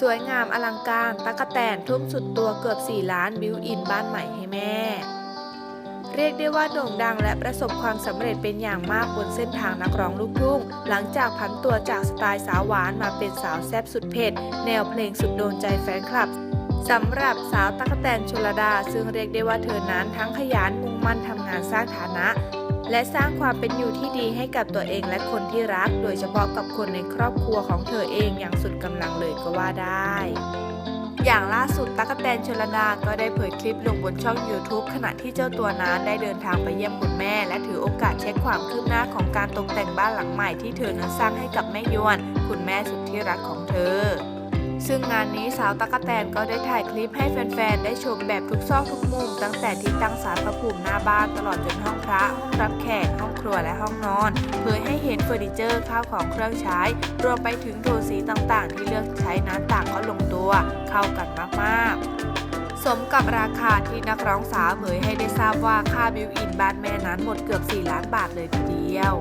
สวยงามอลังการตะกะแตนทุ่มสุดตัวเกือบ 4 ล้านบิวอินบ้านใหม่ให้แม่ เรียกได้ว่าโด่งดังและประสบความสำเร็จเป็นอย่างมากบนเส้นทางนักร้องลูกทุ่ง หลังจากผันตัวจากสไตล์สาวหวานมาเป็นสาวแซ่บสุดเผ็ดแนวเพลงสุดโดนใจแฟนคลับสำหรับสาวตั๊กแตนชลดา ซึ่งเรียกได้ว่าเธอนั้นทั้งขยันมุ่งมั่นทำงานสร้างฐานะ และสร้างความเป็นอยู่ที่ดีให้กับตัวเองและคนที่รัก โดยเฉพาะกับคนในครอบครัวของเธอเองอย่างสุดกำลังเลยก็ว่าได้อย่างล่าสุดตั๊กแตนชลดาก็ได้เผยคลิปลงบนช่อง YouTube ขณะที่เจ้าตัวนั้นได้เดินทางไปเยี่ยมคุณแม่ และถือโอกาสเช็คความคืบหน้าของการตกแต่งบ้านหลังใหม่ที่เธอนั้นสร้างให้กับแม่ยวน คุณแม่สุดที่รักของเธอ ซึ่งงานนี้สาวตั๊กแตนก็ได้ถ่ายคลิปให้แฟนๆ ได้ชมแบบทุกซอกทุกมุม ตั้งแต่ที่ตั้งศาลพระภูมิหน้าบ้านตลอดจนห้องพระห้องรับแขกห้องครัวและห้องนอน เผยให้เห็นเฟอร์นิเจอร์ข้าวของเครื่องใช้ รวมไปถึงโทนสีต่างๆ ที่เลือกใช้นั้นต่างก็ลงตัวเข้ากันมากๆสมกับราคาที่นักร้องสาวเผยให้ได้ทราบว่าค่าบิวอินบ้านแม่นั้นหมดเกือบ 4 ล้านบาทเลยทีเดียว